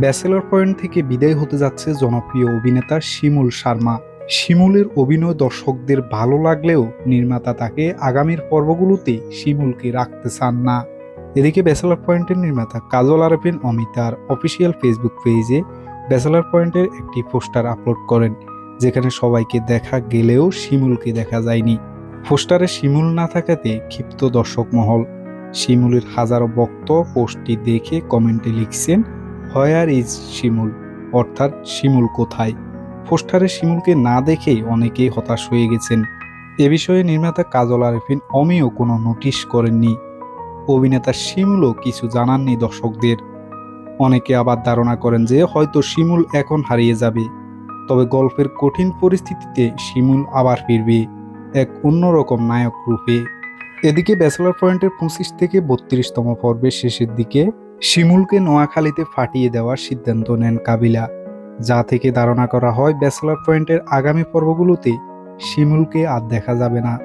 Bachelor point থেকে বিদায় হতে যাচ্ছে জনপ্রিয় অভিনেতা শিমুল শর্মা। শিমুলের অভিনয় দর্শকদের ভালো লাগলেও নির্মাতা তাকে আগামীর পর্বগুলোতে শিমুলকে রাখতে চান না। এদিকে ব্যাচেলর পয়েন্টের নির্মাতা কাজল আরফিন অমিতার অফিসিয়াল ফেসবুক পেজে ব্যাচেলর পয়েন্টের একটি পোস্টার আপলোড করেন, যেখানে সবাইকে দেখা গেলেও শিমুলকে দেখা যায়নি। পোস্টারে শিমুল না থাকাতে ক্ষিপ্ত দর্শক মহল। শিমুলের হাজারো ভক্ত পোস্টটি দেখে কমেন্টে লিখছেন হোয়ার ইজ শিমুল। অর্থাৎ শিমুল কোথায়? পোস্টারে শিমুলকে না দেখেই অনেকেই হতাশ হয়ে গেছেন। এ বিষয়ে নির্মাতা কাজল আরেফিন অমিও কোনো নোটিশ করেননি। অভিনেতা শিমুলও কিছু জানাননি দর্শকদের। অনেকে আবার ধারণা করেন যে হয়তো শিমুল এখন হারিয়ে যাবে। তবে গল্পের কঠিন পরিস্থিতিতে শিমুল আবার ফিরবে এক অন্যরকম নায়ক রূপে। এদিকে ব্যাচেলার পয়েন্টের পঁচিশ থেকে বত্রিশতম পর্বের শেষের দিকে শিমুলকে নোয়াখালীতে ফাটিয়ে দেওয়ার সিদ্ধান্ত নেন কাবিলা। যা থেকে ধারণা করা হয়, ব্যাচেলার পয়েন্টের আগামী পর্বগুলোতে শিমুলকে আর দেখা যাবে না।